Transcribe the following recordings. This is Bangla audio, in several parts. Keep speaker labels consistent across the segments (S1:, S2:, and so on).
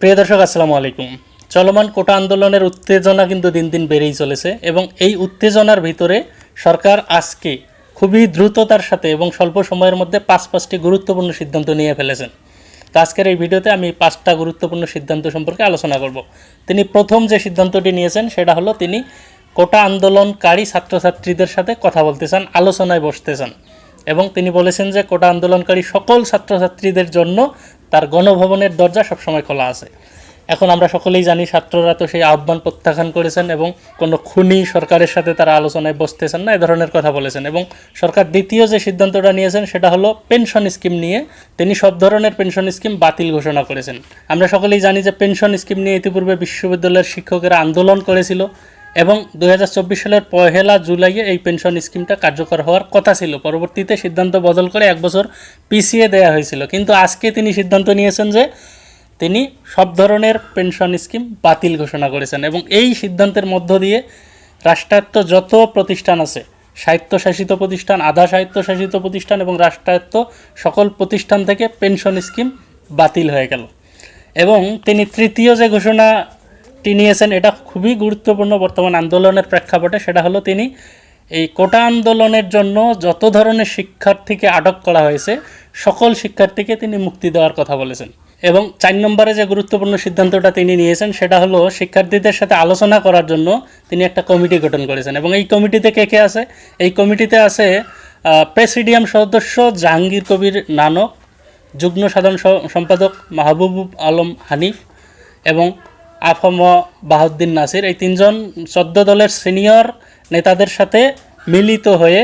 S1: প্রিয় দর্শক, আসসালামু আলাইকুম। চলমান কোটা আন্দোলনের উত্তেজনা কিন্তু দিন দিন বেড়েই চলেছে এবং এই উত্তেজনার ভিতরে সরকার আজকে খুবই দ্রুততার সাথে এবং স্বল্প সময়ের মধ্যে পাঁচ পাঁচটি গুরুত্বপূর্ণ সিদ্ধান্ত নিয়ে ফেলেছেন। তো আজকের এই ভিডিওতে আমি পাঁচটা গুরুত্বপূর্ণ সিদ্ধান্ত সম্পর্কে আলোচনা করব। তিনি প্রথম যে সিদ্ধান্তটি নিয়েছেন, সেটা হলো তিনি কোটা আন্দোলনকারী ছাত্রছাত্রীদের সাথে কথা বলতে চান, আলোচনায় বসতে চান। এবং তিনি বলেছেন যে কোটা আন্দোলনকারী সকল ছাত্রছাত্রীদের জন্য তার গণভবনের দরজা সবসময় খোলা আছে। এখন আমরা সকলেই জানি, ছাত্ররা তো সেই আহ্বান প্রত্যাখ্যান করেছেন এবং কোনো খুনি সরকারের সাথে তারা আলোচনায় বসতেছেন না, এ ধরনের কথা বলেছেন। এবং সরকার দ্বিতীয় যে সিদ্ধান্তটা নিয়েছেন সেটা হলো পেনশন স্কিম নিয়ে। তিনি সব ধরনের পেনশন স্কিম বাতিল ঘোষণা করেছেন। আমরা সকলেই জানি যে পেনশন স্কিম নিয়ে ইতিপূর্বে বিশ্ববিদ্যালয়ের শিক্ষকেরা আন্দোলন করেছিল। এবং দু হাজার চব্বিশ সালের পহেলা জুলাইয়ে এই পেনশন স্কিমটা কার্যকর হওয়ার কথা ছিল। পরবর্তীতে সিদ্ধান্ত বদল করে এক বছর পিছিয়ে দেওয়া হয়েছিল। কিন্তু আজকে তিনি সিদ্ধান্ত নিয়েছেন যে তিনি সব ধরনের পেনশন স্কিম বাতিল ঘোষণা করেছেন এবং এই সিদ্ধান্তের মধ্য দিয়ে রাষ্ট্রায়ত্ত যত প্রতিষ্ঠান আছে, স্বায়ত্তশাসিত প্রতিষ্ঠান, আধা স্বায়ত্তশাসিত প্রতিষ্ঠান এবং রাষ্ট্রায়ত্ত সকল প্রতিষ্ঠান থেকে পেনশন স্কিম বাতিল হয়ে গেল। এবং তিনি তৃতীয় যে ঘোষণাটি নিয়েছেন, এটা খুবই গুরুত্বপূর্ণ বর্তমান আন্দোলনের প্রেক্ষাপটে, সেটা হলো তিনি এই কোটা আন্দোলনের জন্য যত ধরনের শিক্ষার্থীকে আটক করা হয়েছে, সকল শিক্ষার্থীকে তিনি মুক্তি দেওয়ার কথা বলেছেন। এবং চার নম্বরে যে গুরুত্বপূর্ণ সিদ্ধান্তটা তিনি নিয়েছেন, সেটা হলো শিক্ষার্থীদের সাথে আলোচনা করার জন্য তিনি একটা কমিটি গঠন করেছেন। এবং এই কমিটিতে কে কে আছে? এই কমিটিতে আছে প্রেসিডিয়াম সদস্য জাহাঙ্গীর কবির নানক, যুগ্ম সাধারণ সম্পাদক মাহবুব আলম হানিফ এবং আফম বাহাউদ্দিন নাসির, এই তিনজন চোদ্দ দলের সিনিয়র নেতাদের সাথে মিলিত হয়ে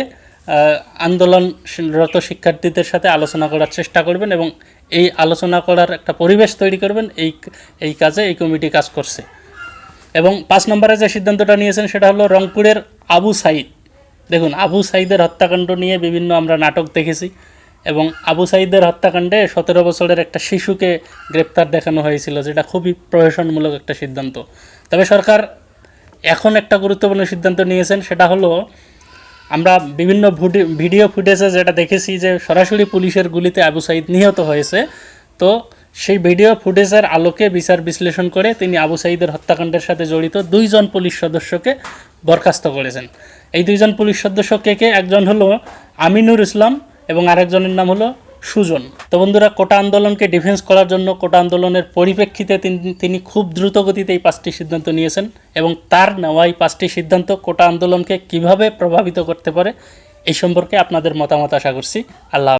S1: আন্দোলনরত শিক্ষার্থীদের সাথে আলোচনা করার চেষ্টা করবেন এবং এই আলোচনা করার একটা পরিবেশ তৈরি করবেন, এই এই কাজে এই কমিটি কাজ করছে। এবং পাঁচ নম্বরে যে সিদ্ধান্তটা নিয়েছেন সেটা হলো রংপুরের আবু সাইদ। দেখুন, আবু সাইদের হত্যাকাণ্ড নিয়ে বিভিন্ন আমরা নাটক দেখেছি। এবং আবু সাইদের হত্যাকাণ্ডে সতেরো বছরের একটা শিশুকে গ্রেপ্তার দেখানো হয়েছিল, যেটা খুবই প্রহসনমূলক একটা সিদ্ধান্ত। তবে সরকার এখন একটা গুরুত্বপূর্ণ সিদ্ধান্ত নিয়েছেন, সেটা হলো, আমরা বিভিন্ন ভিডিও ফুটেজে যেটা দেখেছি যে সরাসরি পুলিশের গুলিতে আবু সাইদ নিহত হয়েছে। তো সেই ভিডিও ফুটেজের আলোকে বিচার বিশ্লেষণ করে তিনি আবু সাইদের হত্যাকাণ্ডের সাথে জড়িত দুইজন পুলিশ সদস্যকে বরখাস্ত করেছেন। এই দুইজন পুলিশ সদস্য কে কে? একজন হলো আমিনুর ইসলাম এবং আরেকজনের নাম হলো সুজন তো বন্ধুরা, কোটা আন্দোলনকে ডিফেন্স করার জন্য কোটা আন্দোলনের পরিপ্রেক্ষিতে তিনি- খুব দ্রুত গতিতে এই পাঁচটি সিদ্ধান্ত নিয়েছেন এবং তার নেওয়া এই পাঁচটি সিদ্ধান্ত কোটা আন্দোলনকে কীভাবে প্রভাবিত করতে পারে এই সম্পর্কে আপনাদের মতামত আশা করছি আল্লাহ।